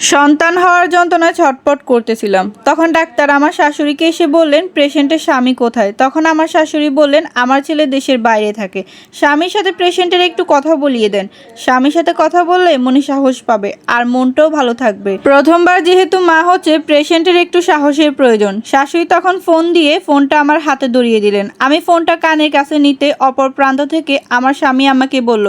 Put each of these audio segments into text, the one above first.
সন্তান হওয়ার যন্ত্রণায় ছটপট করতেছিলাম। তখন ডাক্তার আমার শাশুড়িকে এসে বললেন পেশেন্টের স্বামী কোথায়? তখন আমার শাশুড়ি বললেন, আমার ছেলে দেশের বাইরে থাকে। স্বামীর সাথে পেশেন্টের একটু কথা বলিয়ে দেন। স্বামীর সাথে কথা বললে মনে সাহস পাবে আর মনটাও ভালো থাকবে। প্রথমবার যেহেতু মা হচ্ছে পেশেন্টের একটু সাহসের প্রয়োজন। শাশুড়ি তখন ফোন দিয়ে ফোনটা আমার হাতে ধরিয়ে দিলেন। আমি ফোনটা কানের কাছে নিতে অপর প্রান্ত থেকে আমার স্বামী আমাকে বলল,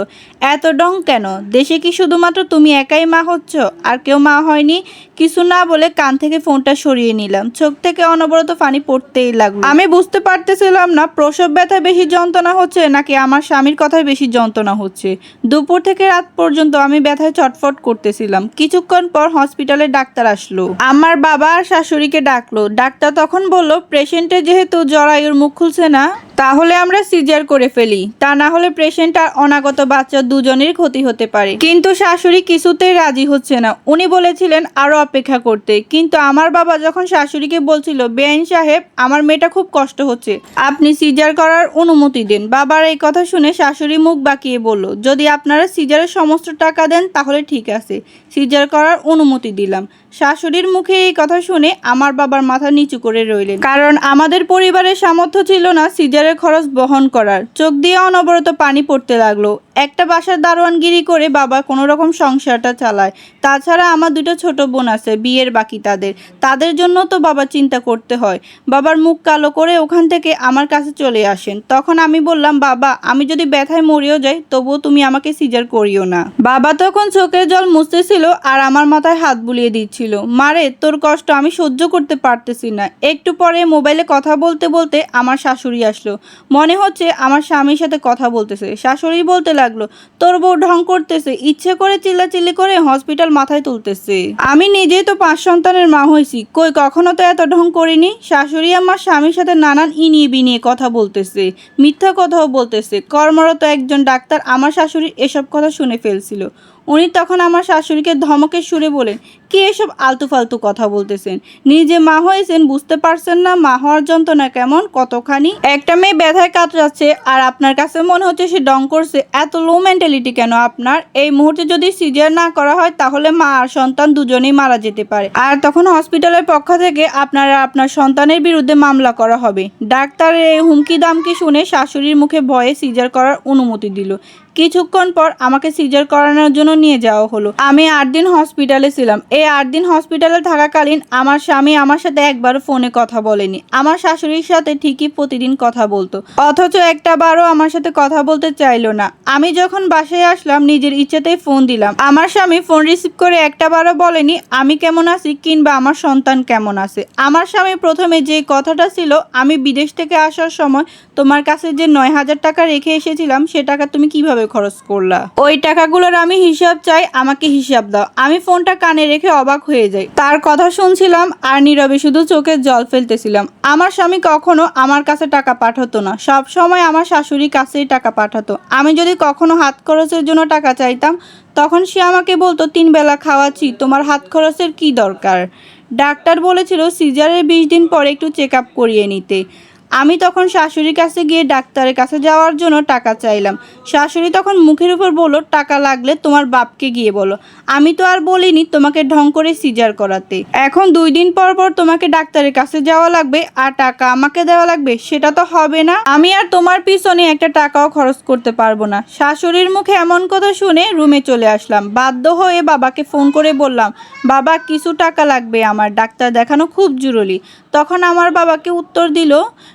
এত ডং কেন? দেশে কি শুধুমাত্র তুমি একাই মা হচ্ছ? আর কেউ মা হয়নি। কিছু না বলে কান থেকে ফোনটা সরিয়ে নিলাম। চোখ থেকে অনবরত পানি পড়তেই লাগল। আমি বুঝতে পারতেছিলাম না, প্রসব ব্যথা বেশি যন্ত্রণা হচ্ছে নাকি আমার স্বামীর কথায় বেশি যন্ত্রণা হচ্ছে। দুপুর থেকে রাত পর্যন্ত আমি ব্যথায় ছটফট করতেছিলাম। কিছুক্ষণ পর হসপিটালে ডাক্তার আসলো। আমার বাবা আর শাশুড়িকে ডাকলো। ডাক্তার তখন বলল, পেশেন্টের যেহেতু জরায়ুর মুখ খুলছে না তাহলে আমরা সিজার করে ফেলি। তা না হলে পেশেন্ট আর অনাগত বাচ্চা দুজনের ক্ষতি হতে পারে। কিন্তু শাশুড়ি কিছুতেই রাজি হচ্ছে না। উনি বলেছিলেন আরও অপেক্ষা করতে। কিন্তু আমার বাবা যখন শাশুড়িকে বলছিল, বেআইন সাহেব, আমার মেয়েটা খুব কষ্ট হচ্ছে। আপনি সিজার করার অনুমতি দেন। বাবার এই কথা শুনে শাশুড়ি মুখ বাঁকিয়ে বলল, যদি আপনারা সিজারের সমস্ত টাকা দেন, তাহলে ঠিক আছে। সিজার করার অনুমতি দিলাম। শাশুড়ির মুখে এই কথা শুনে আমার বাবার মাথা নিচু করে রইলেন। কারণ আমাদের পরিবারের সামর্থ্য ছিল না সিজারের খরচ বহন করার। চোখ দিয়ে অনবরত পানি পড়তে লাগল। একটা বাসার দারোয়ানগিরি করে বাবা কোনো রকম সংসারটা চালায়। তাছাড়া আমার দুটো ছোট বোন আছে, বিয়ের বাকি তাদের। তাদের জন্য তো বাবা চিন্তা করতে হয়। বাবার মুখ কালো করে ওখান থেকে আমার কাছে চলে আসেন। তখন আমি বললাম, বাবা, আমি যদি ব্যথায় মরিও যাই, তবুও তুমি আমাকে সিজার করিও না। বাবা তখন চোখের জল মুছতেছিল আর আমার মাথায় হাত বুলিয়ে দিচ্ছিল। মারে, তোর কষ্ট আমি সহ্য করতে পারতেছি না। একটু পরে মোবাইলে কথা বলতে বলতে আমার শাশুড়ি আসলো। মনে হচ্ছে আমার স্বামীর সাথে কথা বলতেছে। শাশুড়ি বলতে লাগল। তোর বউ ঢং করতেছে, ইচ্ছে করে চিল্লাচিল্লি করে হসপিটাল মাথায় তুলতেছে। আমি নিজেই তো পাঁচ সন্তানের মা হয়েছি, কই কখনো তো এত ঢং করিনি? শাশুড়ি আমার স্বামীর সাথে নানান ইনিয়ে বিনিয়ে কথা বলতেছে, মিথ্যা কথাও বলতেছে। কর্মরত একজন ডাক্তার আমার শাশুড়ি এসব কথা শুনে ফেলছিল। উনি তখন আমার শাশুড়িকে ধমকের সুরে বলেন, কি এসব আলতু ফালতু কথা বলতেছেন? নিজে মা হয়েছেন, বুঝতে পারছেন না, মা হওয়ার যন্ত্রণা কেমন, কতখানি? একটা মেয়ে ব্যথায় কাতরাচ্ছে আর আপনার কাছে মনে হচ্ছে সে ডং করছে, এত লো মেন্টালিটি কেন আপনার? এই মুহূর্তে যদি সিজার না করা হয়, তাহলে মা আর সন্তান দুজনেই মারা যেতে পারে। আর তখন হসপিটালের পক্ষ থেকে আপনারা আপনার সন্তানের বিরুদ্ধে মামলা করা হবে। ডাক্তারের এই হুমকি দামকি শুনে শাশুড়ির মুখে ভয়ে সিজার করার অনুমতি দিল। কিছুক্ষণ পর আমাকে সিজার করানোর জন্য নিয়ে যাওয়া হলো। আমি আট দিন হসপিটালে ছিলাম। এই আট দিন হসপিটালে থাকাকালীন আমার স্বামী আমার সাথে একবারও ফোনে কথা বলেনি। আমার শাশুড়ির সাথে ঠিকই প্রতিদিন কথা বলতো। অথচ একটা বারও আমার সাথে কথা বলতে চাইলো না। আমি যখন বাসায় আসলাম, নিজের ইচ্ছেতেই ফোন দিলাম। আমার স্বামী ফোন রিসিভ করে একটা বারও বলেনি, আমি কেমন আছি? কিংবা, আমার সন্তান কেমন আছে? আমার স্বামী প্রথমে যে কথাটা ছিল, আমি বিদেশ থেকে আসার সময় তোমার কাছে যে নয় হাজার টাকা রেখে এসেছিলাম, সে টাকা তুমি কীভাবে খরচ করলা? ওই টাকাগুলোর আমি হিসাব চাই, আমাকে হিসাব দাও। আমি ফোনটা কানে রেখে অবাক হয়ে যাই। তার কথা শুনছিলাম আর নীরবে শুধু চোখে জল ফেলতেছিলাম। আমার স্বামী কখনো আমার কাছে টাকা পাঠাতো না। সব সময় আমার শাশুড়ির কাছেই টাকা পাঠাতো। আমি যদি কখনো হাত খরচের জন্য টাকা চাইতাম, তখন সে আমাকে বলতো, তিন বেলা খাওয়াচ্ছি, তোমার হাত খরচের কি দরকার? ডাক্তার বলেছিল, সিজারের বিশ দিন পরে একটু চেক আপ করিয়ে নিতে। আমি তখন শাশুড়ির কাছে গিয়ে ডাক্তারের কাছে যাওয়ার জন্য টাকা চাইলাম। শাশুড়ি তখন মুখের উপর বলল, টাকা লাগলে তোমার বাপকে গিয়ে বলো। আমি তো আর বলিনি তোমাকে ঢং করে সিজার করাতে। এখন দুই দিন পর পর তোমাকে ডাক্তারের কাছে যাওয়া লাগবে আর টাকা আমাকে দেওয়া লাগবে, সেটা তো হবে না। আমি আর তোমার পিছনে একটা টাকাও খরচ করতে পারব না। শাশুড়ির মুখে এমন কথা শুনে রুমে চলে আসলাম। বাধ্য হয়ে বাবাকে ফোন করে বললাম, বাবা, কিছু টাকা লাগবে আমার। ডাক্তার দেখানো খুব জরুরি। তখন আমার বাবাকে উত্তর দিল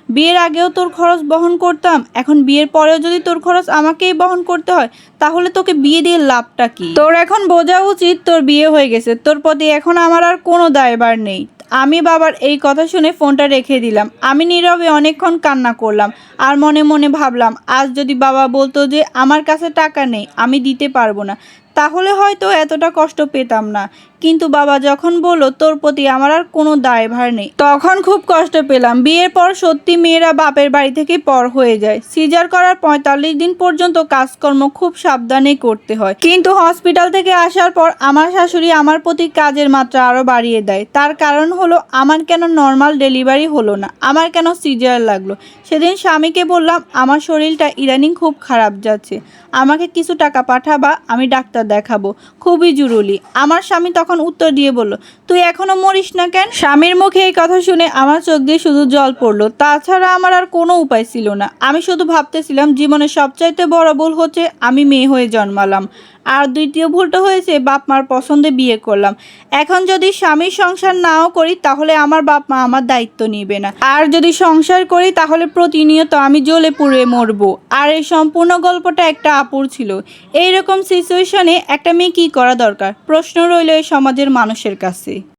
বিয়ের আগেও তোর খরচ বহন করতাম, এখন বিয়ের পরেও যদি তোর খরচ আমাকেই বহন করতে হয়, তাহলে তোকে বিয়ে দিয়ে লাভটা কি? তোর এখন বোঝা উচিত তোর বিয়ে হয়ে গেছে, তোর প্রতি এখন আমার আর কোনো দায়বার নেই। আমি বাবার এই কথা শুনে ফোনটা রেখে দিলাম। আমি নীরবে অনেকক্ষণ কান্না করলাম আর মনে মনে ভাবলাম, আজ যদি বাবা বলতো যে আমার কাছে টাকা নেই, আমি দিতে পারব না, তাহলে হয়তো এতটা কষ্ট পেতাম না। কিন্তু বাবা যখন বলল, তোর প্রতি আমার আর কোনো দায়ভার নেই। তখন খুব কষ্ট পেলাম। বিয়ের পর সত্যি মেয়েরা বাপের বাড়ি থেকে পর হয়ে যায়। সিজার করার পঁয়তাল্লিশ দিন পর্যন্ত কাজকর্ম খুব সাবধানে করতে হয়। কিন্তু হসপিটাল থেকে আসার পর আমার শাশুড়ি আমার প্রতি কাজের মাত্রা আরও বাড়িয়ে দেয়। তার কারণ হলো, আমার কেন নর্মাল ডেলিভারি হলো না? আমার কেন সিজার লাগল? সেদিন স্বামীকে বললাম, আমার শরীরটা ইদানিং খুব খারাপ যাচ্ছে। আমাকে কিছু টাকা পাঠাবা, আমি ডাক্তার দেখাবো। খুবই জরুরি। আমার স্বামী তখন উত্তর দিয়ে বলল, তুই এখনও মরিস না কেন? স্বামীর মুখে এই কথা শুনে আমার চোখ দিয়ে শুধু জল পড়ল। তাছাড়া আমার আর কোনো উপায় ছিল না। আমি শুধু ভাবতেছিলাম, জীবনের সবচাইতে বড় ভুল হচ্ছে আমি মেয়ে হয়ে জন্মালাম। আর দ্বিতীয় ভুলটা হয়েছে, বাপ মার পছন্দে বিয়ে করলাম। এখন যদি স্বামীর সংসার নাও করি, তাহলে আমার বাপ মা আমার দায়িত্ব নিবে না। আর যদি সংসার করি, তাহলে প্রতিনিয়ত আমি জ্বলে পুড়ে মরবো। আর এই সম্পূর্ণ গল্পটা একটা আপুর ছিল। এইরকম সিচুয়েশনে একটা মেয়ে কী করা দরকার? প্রশ্ন রইল এই সমাজের মানুষের কাছে।